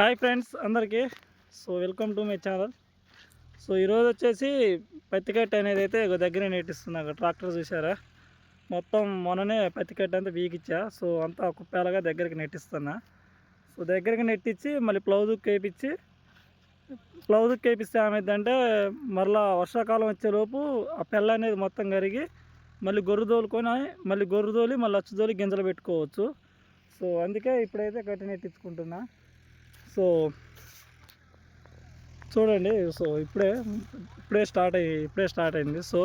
Hi friends అందరికీ. So welcome to my channel. So ఈరోజు వచ్చేసి పత్తి కట్ట అనేది అయితే ఒక దగ్గర నేటిస్తున్నా ట్రాక్టర్ చూసారా మొత్తం మొన్ననే పత్తి కట్ట అంతా వీగిచ్చా. సో అంతా కుప్పేలగా దగ్గరికి నెట్టిస్తున్నా. సో దగ్గరికి నెట్టించి మళ్ళీ ప్లౌజుకి వేయించి ప్లౌజుకి వేపిస్తే ఏమైందంటే మరలా వర్షాకాలం వచ్చేలోపు ఆ పెళ్ళ అనేది మొత్తం కరిగి మళ్ళీ గొర్రె తోలుకొని మళ్ళీ గొర్రె తోలి మళ్ళీ అచ్చు తోలి గింజలు పెట్టుకోవచ్చు. సో అందుకే ఇప్పుడైతే కట్టి నెట్టించుకుంటున్నా. సో చూడండి సో ఇప్పుడే ఇప్పుడే స్టార్ట్ అయ్యి ఇప్పుడే స్టార్ట్ అయింది సో.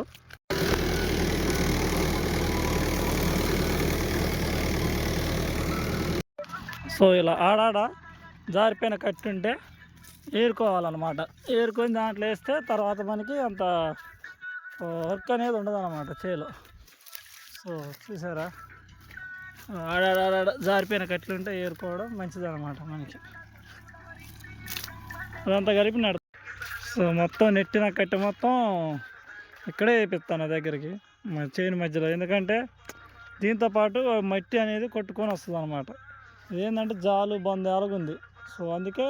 సో ఇలా ఆడాడ జారిపోయిన కట్టి ఉంటే ఏరుకోవాలన్నమాట. ఏరుకొని దాంట్లో వేస్తే తర్వాత మనకి అంత వర్క్ అనేది ఉండదు అనమాట చేలో. సో చూసారా? ఆడాడ జారిపోయిన కట్లు ఉంటే ఏరుకోవడం మంచిది అనమాట మనకి. అదంతా కలిపి నడు సో మొత్తం నెట్టిన కట్టె మొత్తం ఇక్కడే వేపిస్తాను దగ్గరికి చేను మధ్యలో. ఎందుకంటే దీంతో పాటు మట్టి అనేది కొట్టుకొని వస్తుంది అనమాట ఇదేంటంటే జాలు బంద ఎలాగుంది సో అందుకే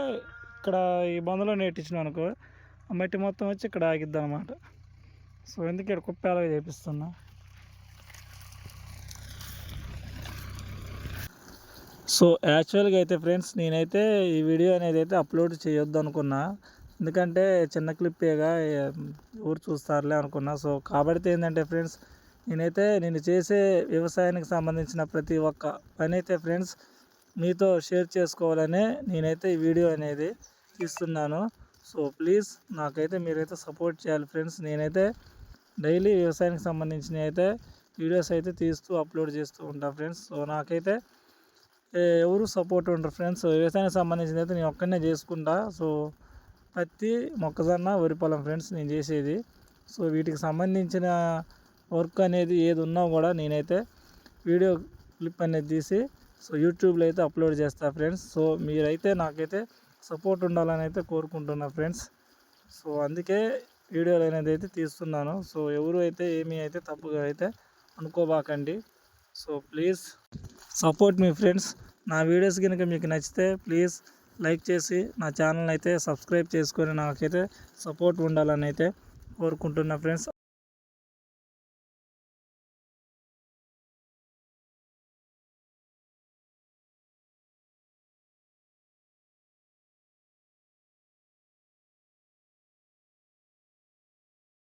ఇక్కడ ఈ బందలో నెట్టించిన అనుకో ఆ మట్టి మొత్తం వచ్చి ఇక్కడ ఆగిద్ది అనమాట సో ఎందుకు ఇక్కడ కుప్పేలాగా చేపిస్తున్నా సో యాక్చువల్గా అయితే ఫ్రెండ్స్ నేనైతే ఈ వీడియో అనేది అయితే అప్లోడ్ చేయొద్దు అనుకున్నా ఎందుకంటే చిన్న క్లిప్పేగా ఊరు చూస్తారులే అనుకున్నా. సో కాబట్టి ఏంటంటే ఫ్రెండ్స్ నేనైతే నేను చేసే వ్యవసాయానికి సంబంధించిన ప్రతి ఒక్క పని అయితే ఫ్రెండ్స్ మీతో షేర్ చేసుకోవాలనే నేనైతే ఈ వీడియో అనేది తీస్తున్నాను. సో ప్లీజ్ నాకైతే మీరైతే సపోర్ట్ చేయాలి ఫ్రెండ్స్ నేనైతే డైలీ వ్యవసాయానికి సంబంధించిన అయితే వీడియోస్ అయితే తీస్తూ అప్లోడ్ చేస్తూ ఉంటాను ఫ్రెండ్స్ సో నాకైతే ఎవరు సపోర్ట్ ఉండరు ఫ్రెండ్స్ వ్యవసాయానికి సంబంధించింది అయితే నేను ఒక్కనే చేసుకుంటా. సో పత్తి మొక్కజొన్న వరి పొలం ఫ్రెండ్స్ నేను చేసేది. సో వీటికి సంబంధించిన వర్క్ అనేది ఏది ఉన్నా కూడా నేనైతే వీడియో క్లిప్ అనేది తీసి సో యూట్యూబ్లో అయితే అప్లోడ్ చేస్తా ఫ్రెండ్స్ సో మీరైతే నాకైతే సపోర్ట్ ఉండాలని అయితే కోరుకుంటున్నా ఫ్రెండ్స్ సో అందుకే వీడియోలు అనేది అయితే తీస్తున్నాను. సో ఎవరు అయితే ఏమీ అయితే తప్పుగా అయితే అనుకోబాకండి. సో ప్లీజ్ సపోర్ట్ మీ ఫ్రెండ్స్. నా వీడియోస్ కనుక మీకు నచ్చితే ప్లీజ్ లైక్ చేసి నా ఛానల్ అయితే సబ్స్క్రైబ్ చేసుకొని నాకైతే సపోర్ట్ ఉండాలని అయితే కోరుకుంటున్నా ఫ్రెండ్స్.